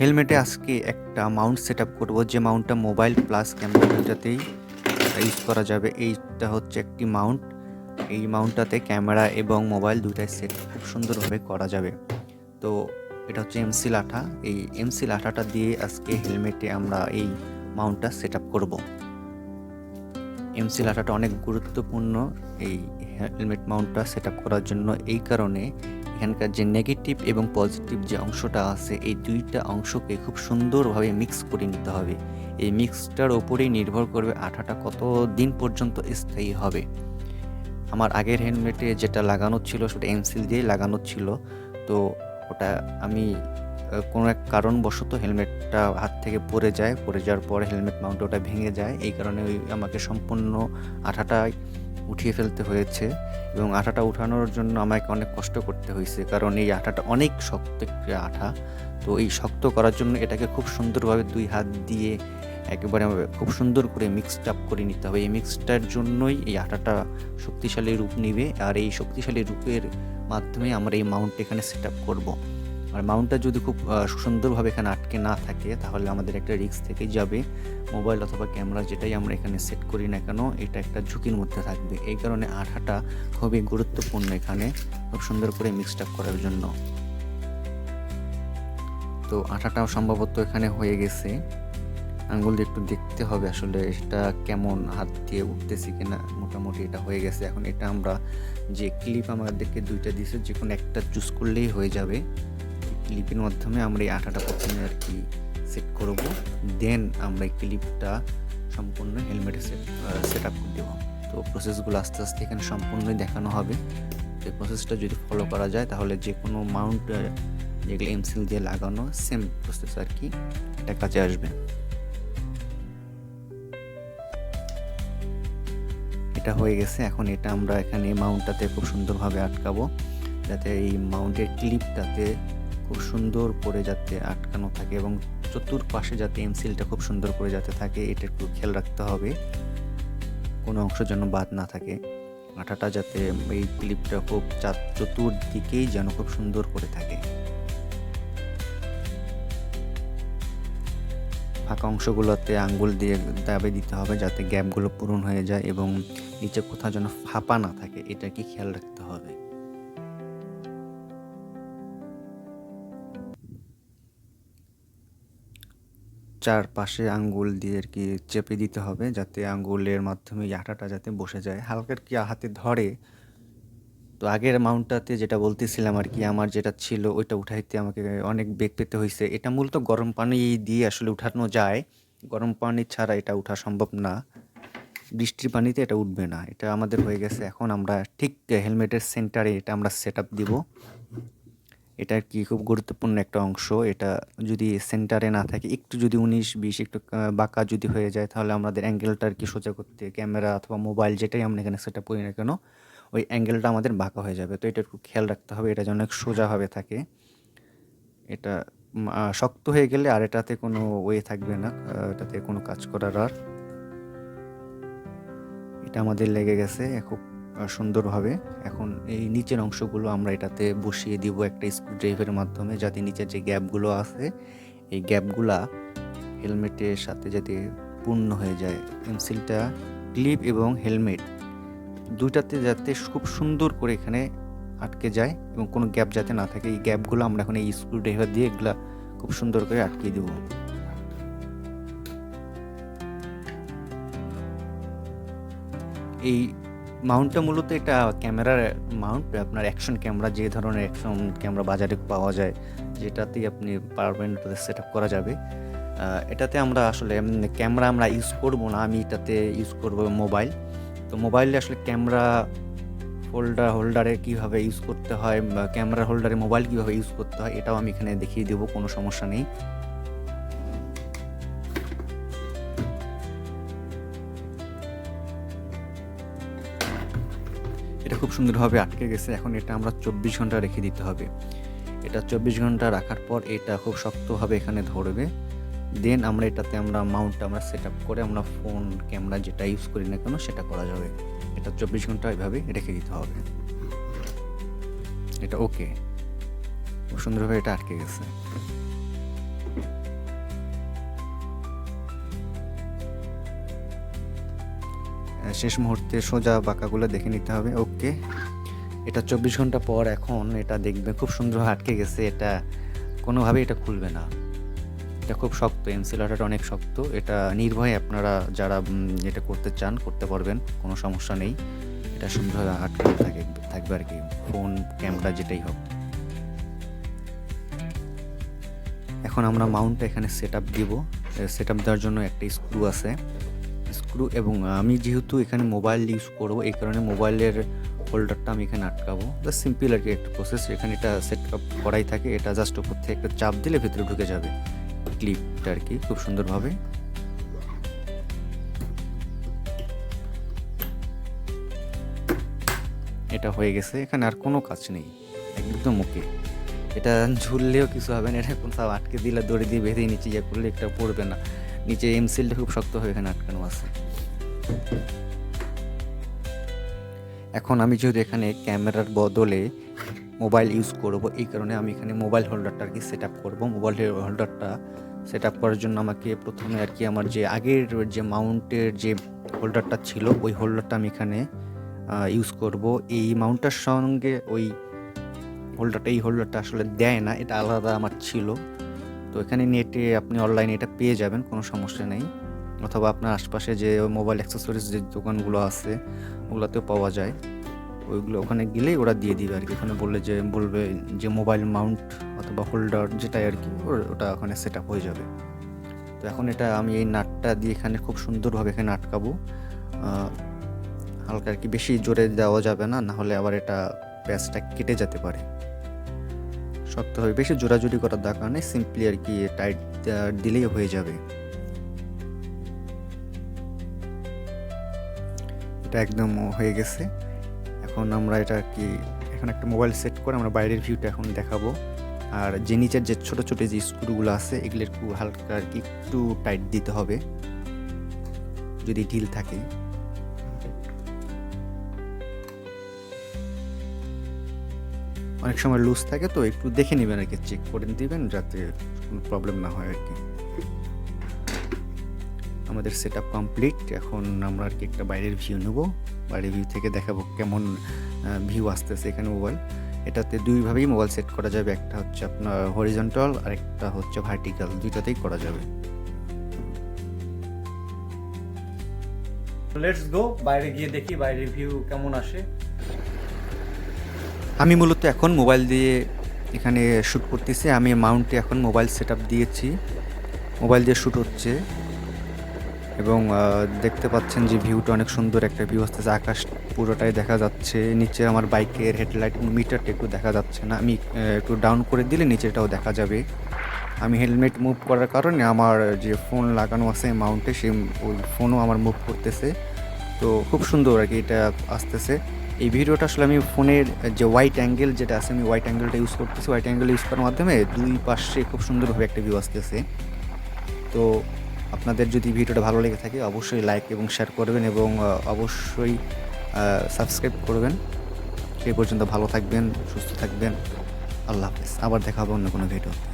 হেলমেটে আজকে একটা Mount set up করব, যে মাউন্টটা মোবাইল প্লাস ক্যামেরা দুটাতেই ইউজ করা যাবে। এইটা হচ্ছে একটি মাউন্ট। এই মাউন্টটাতে ক্যামেরা এবং মোবাইল দুটাই সেট খুব সুন্দরভাবে করা যাবে। তো এটা হচ্ছে এমসি লাঠা। এই এমসি লাঠাটা দিয়ে আজকে হেলমেটে আমরা এই মাউন্টটা সেট আপ করব এমসি লাঠাটা অনেক গুরুত্বপূর্ণ এই হেলমেট মাউন্টটা সেট করার জন্য। এই কারণে এখানকার যে নেগেটিভ এবং পজিটিভ যে অংশটা আছে, এই দুইটা অংশকে খুব সুন্দরভাবে মিক্স করে নিতে হবে। এই মিক্সটার ওপরেই নির্ভর করবে আঠাটা কত দিন পর্যন্ত স্থায়ী হবে। আমার আগের হেলমেটে যেটা লাগানো ছিল, সেটা এমসিল দিয়ে লাগানো ছিল। তো ওটা আমি কোনো এক কারণবশত হেলমেটটা হাত থেকে পড়ে যায়, পড়ে যাওয়ার পর হেলমেট মাউন্ট ওটা ভেঙে যায়। এই কারণে ওই আমাকে সম্পূর্ণ আঠাটাই উঠিয়ে ফেলতে হয়েছে এবং আঠাটা উঠানোর জন্য আমাকে অনেক কষ্ট করতে হয়েছে। কারণ এই আঠাটা অনেক শক্ত একটি আঠা। তো এই শক্ত করার জন্য এটাকে খুব সুন্দরভাবে দুই হাত দিয়ে একেবারে খুব সুন্দর করে মিক্সড আপ করে নিতে হবে। এই মিক্সটার জন্যই এই আঠাটা শক্তিশালী রূপ নিবে। আর এই শক্তিশালী রূপের মাধ্যমে আমরা এই মাউন্ট এখানে সেট আপ করব। আর মাউন্টটা যদি খুব সুন্দরভাবে এখানে আটকে না থাকে, তাহলে আমাদের একটা রিস্ক থেকে যাবে। মোবাইল অথবা ক্যামেরা যেটাই আমরা এখানে সেট করি না কেন, এটা একটা ঝুঁকির মধ্যে থাকবে। এই কারণে আঠাটা খুবই গুরুত্বপূর্ণ এখানে, খুব সুন্দর করে মিক্সড আপ করার জন্য। তো আঠাটাও সম্ভবত এখানে হয়ে গেছে। আঙ্গুল দিয়ে একটু দেখতে হবে আসলে এটা কেমন, হাত দিয়ে উঠতেছি কিনা, মোটামুটি এটা হয়ে গেছে। এখন এটা আমরা যে ক্লিপ আমাদেরকে দুইটা দিয়েছে, যে কোনো একটা চুজ করলেই হয়ে যাবে। ক্লিপের মাধ্যমে আমরা এই আঠাটা প্রথমে আর কি সেট করব। দেন আমরা এই ক্লিপটা সম্পূর্ণ হেলমেটে সেট সেট আপ করে দেবো। তো প্রসেসগুলো আস্তে আস্তে এখানে সম্পূর্ণই দেখানো হবে। এই প্রসেসটা যদি ফলো করা যায়, তাহলে যে কোনো মাউন্ট যেগুলো এমসিল দিয়ে লাগানো সেম প্রসেস আর কি এটা কাজে আসবে। এটা হয়ে গেছে। এখন এটা আমরা এখানে মাউন্টটাতে খুব সুন্দরভাবে আটকাবো। যাতে এই মাউন্টের ক্লিপটাতে খুব সুন্দর করে যাতে আটকানো থাকে এবং চতুর্পাশে যাতে এমসিলটা খুব সুন্দর করে যাতে থাকে, এটা একটু খেয়াল রাখতে হবে। কোনো অংশ যেন বাদ না থাকে। আঠাটা যাতে এই ক্লিপটা খুব চতুর্দিকেই যেন খুব সুন্দর করে থাকে। ফাঁকা অংশগুলোতে আঙ্গুল দিয়ে দাবে দিতে হবে যাতে গ্যাপগুলো পূরণ হয়ে যায় এবং নিচে কোথাও যেন ফাঁপা না থাকে এটা কি খেয়াল রাখতে হবে। চারপাশে আঙ্গুল দিয়ে আর কি চেপে দিতে হবে যাতে আঙ্গুলের মাধ্যমে আঠাটা যাতে বসে যায়। হালকা কি হাতে ধরে। তো আগের মাউন্টটাতে যেটা বলতেছিলাম আর কি, আমার যেটা ছিল ওইটা উঠাইতে আমাকে অনেক বেগ পেতে হয়েছে এটা মূলত গরম পানি দিয়ে আসলে উঠানো যায়। গরম পানি ছাড়া এটা উঠা সম্ভব না। বৃষ্টির পানিতে এটা উঠবে না। এটা আমাদের হয়ে গেছে। এখন আমরা ঠিক হেলমেটের সেন্টারে এটা আমরা সেট আপ দিব। এটা কি খুব গুরুত্বপূর্ণ একটা অংশ, এটা যদি সেন্টারে না থাকে, একটু যদি উনিশ, বিশ, একটু বাঁকা যদি হয়ে যায়, তাহলে আমাদের অ্যাঙ্গেলটা আর কি সোজা করতে ক্যামেরা অথবা মোবাইল যেটাই আমরা এখানে সেট আপ করি না কেন, ওই অ্যাঙ্গেলটা আমাদের বাঁকা হয়ে যাবে। তো এটা একটু খেয়াল রাখতে হবে, এটা যেন সোজাভাবে থাকে। এটা শক্ত হয়ে গেলে আর এটাতে কোনো ওয়ে থাকবে না এটাতে কোনো কাজ করার আর। এটা আমাদের লেগে গেছে, খুব সুন্দরভাবে। এখন এই নিচের অংশগুলো আমরা এটাতে বসিয়ে দিব একটা স্ক্রু ড্রাইভারের মাধ্যমে যাতে নিচের যে গ্যাপগুলো আছে, এই গ্যাপগুলা হেলমেটের সাথে যাতে পূর্ণ হয়ে যায়। পেন্সিলটা ক্লিপ এবং হেলমেট দুইটাতে যাতে খুব সুন্দর করে এখানে আটকে যায় এবং কোনো গ্যাপ যাতে না থাকে, এই গ্যাপগুলো আমরা এখন এই স্ক্রু ড্রাইভার দিয়ে এগুলা খুব সুন্দর করে আটকে দেবো। এই মাউন্টটা মূলত এটা ক্যামেরার মাউন্ট আপনার অ্যাকশন ক্যামেরা যে ধরনের অ্যাকশন ক্যামেরা বাজারে পাওয়া যায়, যেটাতেই আপনি পারবেন সেট আপ করা যাবে। এটাতে আমরা আসলে ক্যামেরা আমরা ইউজ করব না, আমি এটাতে ইউজ করব মোবাইল তো মোবাইলে আসলে ক্যামেরা হোল্ডার হোল্ডারে কীভাবে ইউজ করতে হয় ক্যামেরা হোল্ডারে মোবাইল কীভাবে ইউজ করতে হয়, এটাও আমি এখানে দেখিয়ে দেবো, কোনো সমস্যা নেই। এটা খুব সুন্দরভাবে আটকে গেছে। এখন এটা আমরা চব্বিশ ঘণ্টা রেখে দিতে হবে। এটা চব্বিশ ঘণ্টা রাখার পর এটা খুব শক্তভাবে এখানে ধরবে। দেন আমরা এটাতে আমরা মাউন্টটা আমরা সেট আপ করে আমরা ফোন ক্যামেরা যেটা ইউজ করি না কেন সেটা করা যাবে। এটা চব্বিশ ঘণ্টা এভাবে রেখে দিতে হবে। এটা ওকে খুব সুন্দরভাবে এটা আটকে গেছে। শেষ মুহূর্তে সোজা বাঁকাগুলো দেখে নিতে হবে। ওকে। এটা চব্বিশ ঘণ্টা পর এখন এটা দেখবে খুব সুন্দর আটকে গেছে। এটা কোনোভাবে এটা খুলবে না। এটা খুব শক্ত এমসিলারটা অনেক শক্ত। এটা নির্ভয়ে আপনারা যারা এটা করতে চান, করতে পারবেন, কোনো সমস্যা নেই। এটা সুন্দরভাবে আটকে থাকে, থাকবে আর কি। ফোন, ক্যামেরা, যেটাই হোক। এখন আমরা মাউন্টটা এখানে সেট আপ দিব। সেট আপ দেওয়ার জন্য একটা স্ক্রু আছে। স্ক্রু এবং আমি যেহেতু এখানে মোবাইল ইউজ করব, এই কারণে মোবাইলের হোল্ডারটা আমি এখানে আটকাবো। জাস্ট সিম্পল আর কি একটা প্রসেস এখানে এটা সেট আপ করাই থাকে, এটা জাস্ট উপর থেকে একটা চাপ দিলে ভেতরে ঢুকে যাবে ক্লিপটা আর কি, খুব সুন্দরভাবে। এটা হয়ে গেছে, এখানে আর কোনো কাজ নেই, একদম ওকে এটা ঝুললেও কিছু হবে না, এটা কোনো আটকে দিলে, দড়ি দিয়ে বেঁধে নিচে ইয়ে করলে একটা পড়বে না। নিচে এমসিলটা খুব শক্তভাবে এখানে আটকানো আছে। এখন আমি যেহেতু এখানে ক্যামেরার বদলে মোবাইল ইউজ করব, এই কারণে আমি এখানে মোবাইল হোল্ডারটা আর কি সেট আপ করব। মোবাইল হোল্ডারটা সেট আপ করার জন্য আমাকে প্রথমে আর কি আমার যে আগের যে মাউন্টের যে হোল্ডারটা ছিল, ওই হোল্ডারটা আমি এখানে ইউজ করব। এই মাউন্টটার সঙ্গে ওই হোল্ডারটা, এই হোল্ডারটা আসলে দেয় না, এটা আলাদা আমার ছিল। তো এখানে নেটে আপনি অনলাইনে এটা পেয়ে যাবেন, কোনো সমস্যা নেই। অথবা আপনার আশপাশে যে মোবাইল অ্যাক্সেসরিজ যে দোকানগুলো আছে, ওগুলোতেও পাওয়া যায়। ওইগুলো ওখানে গেলেই ওরা দিয়ে দিবে আর কি। ওখানে বললে যে, বলবে যে মোবাইল মাউন্ট অথবা হোল্ডার যেটাই আর কি ওটা ওখানে সেট আপ হয়ে যাবে। তো এখন এটা আমি এই নাটটা দিয়ে এখানে খুব সুন্দরভাবে এখানে আটকাবো। হালকা আর কি, বেশি জোরে দেওয়া যাবে না, নাহলে আবার এটা প্যাচটা কেটে যেতে পারে। শক্তভাবে বেশি জোরাজুরি করার দরকার নেই সিম্পলি আর কি টাইট দিলেই হয়ে যাবে। এটা একদম হয়ে গেছে। এখন আমরা এটা কি, এখন একটা মোবাইল সেট করে আমরা বাইরের ভিউটা এখন দেখাবো। আর যে নিচের যে ছোটো ছোটো যে স্ক্রুগুলো আছে, এগুলো একটু হালকা আর কি একটু টাইট দিতে হবে। যদি ঢিল থাকে। অনেক সময় লুজ থাকে, তো একটু দেখে নেবেন আর কি চেক করে দিবেন যাতে কোনো প্রবলেম না হয় আর কি। আমাদের সেট আপ কমপ্লিট এখন আমরা আর কি একটা বাইরের ভিউ নেব। বাইরের ভিউ থেকে দেখাবো কেমন ভিউ আসতেছে এখানে মোবাইল এটাতে দুইভাবেই মোবাইল সেট করা যাবে। একটা হচ্ছে আপনার হরিজন্টাল আর একটা হচ্ছে ভার্টিক্যাল দুইটাতেই করা যাবে। লেটস গো বাইরে গিয়ে দেখি বাইরের ভিউ কেমন আসে। আমি মূলত এখন মোবাইল দিয়ে এখানে শ্যুট করতেছি। আমি মাউন্টে এখন মোবাইল সেট দিয়েছি। মোবাইল দিয়ে শ্যুট হচ্ছে। এবং দেখতে পাচ্ছেন যে ভিউটা অনেক সুন্দর একটা ভিউ আসতেছে। আকাশ পুরোটাই দেখা যাচ্ছে। নিচে আমার বাইকের হেডলাইট মিটারটা একটু দেখা যাচ্ছে না। আমি একটু ডাউন করে দিলে নিচেটাও দেখা যাবে। আমি হেলমেট মুভ করার কারণে আমার যে ফোন লাগানো আছে মাউন্টে, সেই, ওই ফোনও আমার মুভ করতেছে। তো খুব সুন্দর আর কি এটা আসতেছে। এই ভিডিওটা আসলে আমি ফোনের যে হোয়াইট অ্যাঙ্গেল যেটা আছে, আমি হোয়াইট অ্যাঙ্গেলটা ইউজ করতেছি। হোয়াইট অ্যাঙ্গেল ইউজ করার মাধ্যমে দুই পাশে খুব সুন্দরভাবে একটা ভিউ আসতেছে। তো আপনাদের যদি ভিডিওটা ভালো লেগে থাকে, অবশ্যই লাইক এবং শেয়ার করবেন এবং অবশ্যই সাবস্ক্রাইব করবেন। সেই পর্যন্ত ভালো থাকবেন, সুস্থ থাকবেন। আল্লাহ হাফেজ। আবার দেখা হবে অন্য কোনো ভিডিওতে